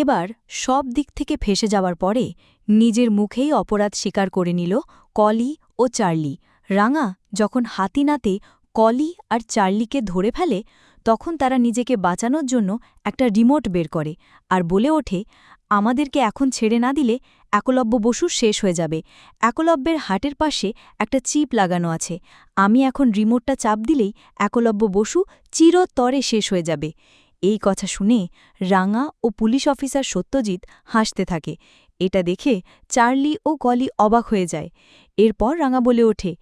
এবার সব দিক থেকে ফেসে যাওয়ার পরে নিজের মুখেই অপরাধ স্বীকার করে নিল কলি ও চার্লি। রাঙা যখন হাতিনাতে কলি আর চার্লিকে ধরে ফেলে, তখন তারা নিজেকে বাঁচানোর জন্য একটা রিমোট বের করে আর বলে ওঠে, আমাদেরকে এখন ছেড়ে না দিলে একলব্য বসু শেষ হয়ে যাবে। একলব্যের হাটের পাশে একটা চিপ লাগানো আছে। আমি এখন রিমোটটা চাপ দিলেই একলব্য বসু চিরতরে শেষ হয়ে যাবে। এই কথা শুনে রাঙা ও পুলিশ অফিসার সত্যজিৎ হাসতে থাকে। এটা দেখে চার্লি ও কলি অবাক হয়ে যায়। এরপর রাঙা বলে ওঠে,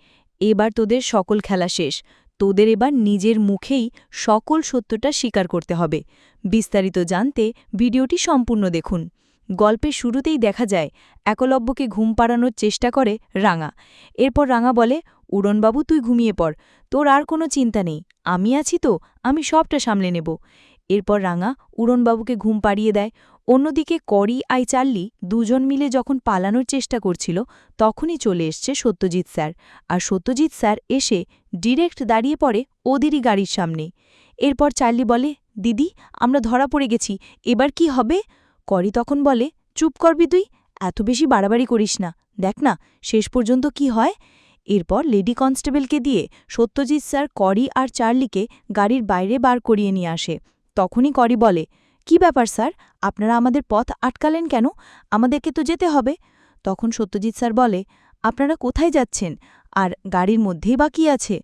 এবার তোদের সকল খেলা শেষ। তোদের এবার নিজের মুখেই সকল সত্যটা স্বীকার করতে হবে। বিস্তারিত জানতে ভিডিওটি সম্পূর্ণ দেখুন। গল্পের শুরুতেই দেখা যায়, একলব্যকে ঘুম পাড়ানোর চেষ্টা করে রাঙা। এরপর রাঙা বলে, উড়নবাবু, তুই ঘুমিয়ে পড়। তোর আর কোনো চিন্তা নেই। আমি আছি তো, আমি সবটা সামলে নেব। এরপর রাঙা উড়নবাবুকে ঘুম পাড়িয়ে দেয়। অন্যদিকে করি আই চাল্লি দুজন মিলে যখন পালানোর চেষ্টা করছিল, তখনই চলে এসছে সত্যজিৎ স্যার। আর সত্যজিৎ স্যার এসে ডিরেক্ট দাঁড়িয়ে পড়ে ওদেরই গাড়ির সামনে। এরপর চার্লি বলে, দিদি, আমরা ধরা পড়ে গেছি, এবার কি হবে? করি তখন বলে, চুপ করবি তুই, এত বেশি বাড়াবাড়ি করিস না। দেখ না, শেষ পর্যন্ত কি হয়? এরপর লেডি কনস্টেবলকে দিয়ে সত্যজিৎ স্যার করি আর চার্লিকে গাড়ির বাইরে বার করিয়ে নিয়ে আসে। তখনই করি বলে, কি ব্যাপার স্যার? আপনারা আমাদের পথ আটকালেন কেন? আমাদেরকে তো যেতে হবে। তখন সত্যজিৎ স্যার বলে, আপনারা কোথায় যাচ্ছেন? আর গাড়ির মধ্যেই বা কী আছে?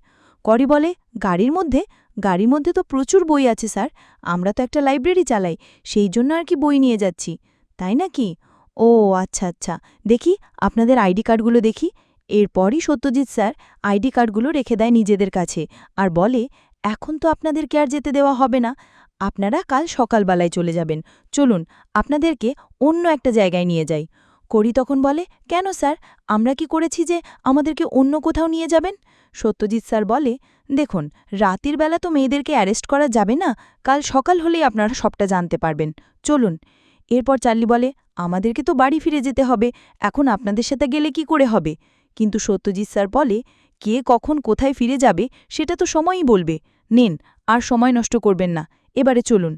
করি বলে, গাড়ির মধ্যে? গাড়ির মধ্যে তো প্রচুর বই আছে স্যার। আমরা তো একটা লাইব্রেরি চালাই, সেই জন্য আর কি বই নিয়ে যাচ্ছি। তাই নাকি ও আচ্ছা আচ্ছা। দেখি, আপনাদের আইডি কার্ডগুলো দেখি। এরপরই সত্যজিৎ স্যার আইডি কার্ডগুলো রেখে দেয় নিজেদের কাছে। আর বলে, এখন তো আপনাদেরকে আর যেতে দেওয়া হবে না। আপনারা কাল সকালবেলায় চলে যাবেন। চলুন, আপনাদেরকে অন্য একটা জায়গায় নিয়ে যাই। করি তখন বলে, কেন স্যার? আমরা কি করেছি যে আমাদেরকে অন্য কোথাও নিয়ে যাবেন? সত্যজিৎ স্যার বলে, দেখুন, রাতের বেলা তো মেয়েদেরকে অ্যারেস্ট করা যাবে না। কাল সকাল হলেই আপনারা সবটা জানতে পারবেন। চলুন। এরপর চার্লি বলে, আমাদেরকে তো বাড়ি ফিরে যেতে হবে। এখন আপনাদের সাথে গেলে কি করে হবে? কিন্তু সত্যজিৎ স্যার বলে, কে কখন কোথায় ফিরে যাবে, সেটা তো সময়ই বলবে। নেন, আর সময় নষ্ট করবেন না। এবারে চলুন।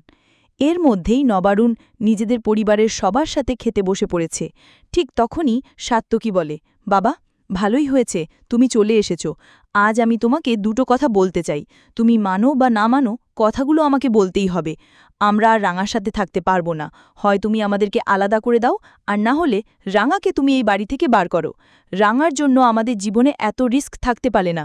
এর মধ্যেই নবারুণ নিজেদের পরিবারের সবার সাথে খেতে বসে পড়েছে। ঠিক তখনই সাত্তকী বলে, বাবা, ভালোই হয়েছে, তুমি চলে এসেছ। আজ আমি তোমাকে দুটো কথা বলতে চাই। তুমি মানো বা না মানো, কথাগুলো আমাকে বলতেই হবে। আমরা আর রাঙার সাথে থাকতে পারব না। হয় তুমি আমাদেরকে আলাদা করে দাও, আর না হলে রাঙাকে তুমি এই বাড়ি থেকে বার করো। রাঙার জন্য আমাদের জীবনে এত রিস্ক থাকতে পারে না।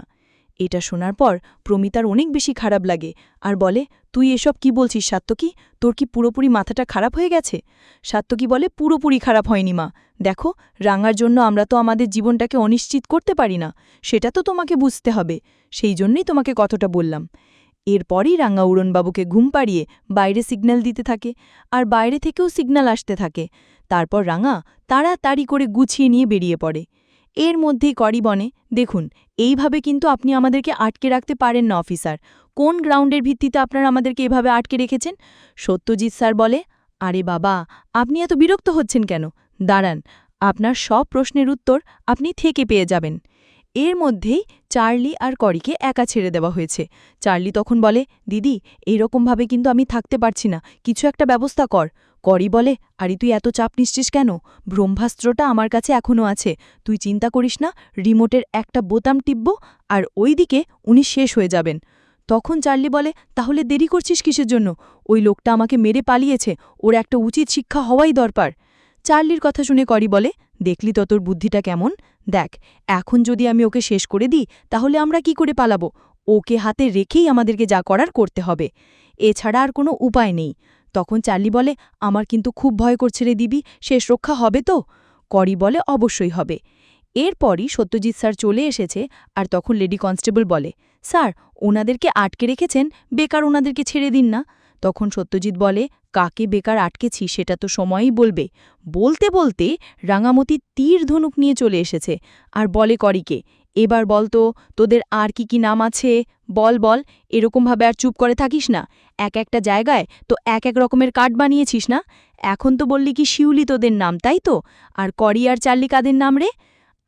এটা শোনার পর প্রমিতার অনেক বেশি খারাপ লাগে আর বলে, তুই এসব কি বলছিস সাত্তকী তোর কি পুরোপুরি মাথাটা খারাপ হয়ে গেছে? সাত্তকী বলে, পুরোপুরি খারাপ হয়নি মা। দেখো, রাঙার জন্য আমরা তো আমাদের জীবনটাকে অনিশ্চিত করতে পারি না, সেটা তো তোমাকে বুঝতে হবে। সেই জন্যই তোমাকে কথাটা বললাম। এরপরই রাঙা উড়নবাবুকে ঘুম পাড়িয়ে বাইরে সিগন্যাল দিতে থাকে আর বাইরে থেকেও সিগন্যাল আসতে থাকে। তারপর রাঙা তাড়াতাড়ি করে গুছিয়ে নিয়ে বেরিয়ে পড়ে। এর মধ্যেই করি বনে। দেখুন, এইভাবে কিন্তু আপনি আমাদেরকে আটকে রাখতে পারেন না, অফিসার। কোন গ্রাউন্ডের ভিত্তিতে আপনারা আমাদেরকে এভাবে আটকে রেখেছেন? সত্যজিৎ স্যার বলে, আরে বাবা, আপনি এত বিরক্ত হচ্ছেন কেন? দাঁড়ান, আপনার সব প্রশ্নের উত্তর আপনি থেকে পেয়ে যাবেন। এর মধ্যেই চার্লি আর করিকে একা ছেড়ে দেওয়া হয়েছে। চার্লি তখন বলে, দিদি এইরকমভাবে কিন্তু আমি থাকতে পারছি না। কিছু একটা ব্যবস্থা কর। করি বলে, আরে তুই এত চাপ নিশ্চিস কেন? ব্রহ্মাস্ত্রটা আমার কাছে এখনও আছে। তুই চিন্তা করিস না, রিমোটের একটা বোতাম টিপব আর ওই দিকে উনি শেষ হয়ে যাবেন। তখন চার্লি বলে, তাহলে দেরি করছিস কিসের জন্য? ওই লোকটা আমাকে মেরে পালিয়েছে। ওর একটা উচিত শিক্ষা হওয়াই দরকার। চার্লির কথা শুনে করি বলে, দেখলি তো তোর বুদ্ধিটা কেমন? দেখ, এখন যদি আমি ওকে শেষ করে দিই, তাহলে আমরা কি করে পালাবো? ওকে হাতে রেখেই আমাদেরকে যা করার করতে হবে। এছাড়া আর কোনো উপায় নেই। তখন চার্লি বলে, আমার কিন্তু খুব ভয় করছে রে দিবি, শেষ রক্ষা হবে তো? করি বলে, অবশ্যই হবে। এরপরই সত্যজিৎ স্যার চলে এসেছে, আর তখন লেডি কনস্টেবল বলে, স্যার, ওনাদেরকে আটকে রেখেছেন, বেকার ওনাদেরকে ছেড়ে দিন না। তখন সত্যজিৎ বলে, কাকে বেকার আটকেছি সেটা তো সময়ই বলবে। বলতে বলতে রাঙামতি তীর ধনুক নিয়ে চলে এসেছে। আর বলে করিকে, এবার বল তো, তোদের আর কি কি নাম আছে? বল বল এরকমভাবে আর চুপ করে থাকিস না। এক একটা জায়গায় তো এক এক রকমের কার্ড বানিয়েছিস না? এখন তো বললি কি শিউলি তোদের নাম, তাই তো? আর করি আর চার্লি কাদের নাম রে?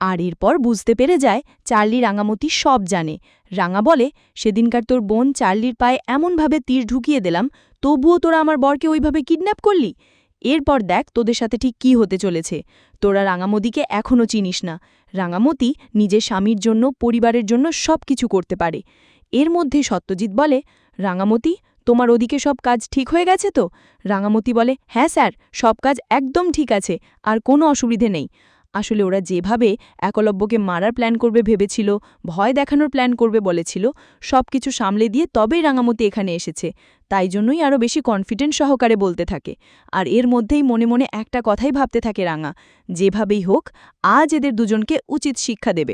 আর এরপর বুঝতে পেরে যায় চার্লি রাঙামতি সব জানে। রাঙা বলে, সেদিনকার তোর বোন চার্লির পায়ে এমনভাবে তীর ঢুকিয়ে দিলাম, তবুও তোরা আমার বরকে ওইভাবে কিডন্যাপ করলি? এরপর দেখ তোদের সাথে ঠিক কি হতে চলেছে। তোরা রাঙামতিকে এখনও চিনিস না। রাঙামতি নিজের স্বামীর জন্য, পরিবারের জন্য সব কিছু করতে পারে। এর মধ্যে সত্যজিৎ বলে, রাঙামতি, তোমার ওদিকে সব কাজ ঠিক হয়ে গেছে তো? রাঙামতি বলে হ্যাঁ স্যার, সব কাজ একদম ঠিক আছে, আর কোনো অসুবিধে নেই। আসলে ওরা যেভাবে একলব্যকে মারার প্ল্যান করবে ভেবেছিল, ভয় দেখানোর প্ল্যান করবে বলেছিল সব কিছু সামলে দিয়ে তবেই রাঙামতি এখানে এসেছে। তাই জন্যই আরও বেশি কনফিডেন্ট সহকারে বলতে থাকে। আর এর মধ্যেই মনে মনে একটা কথাই ভাবতে থাকে রাঙা, যেভাবেই হোক, আজ এদের দুজনকে উচিত শিক্ষা দেবে।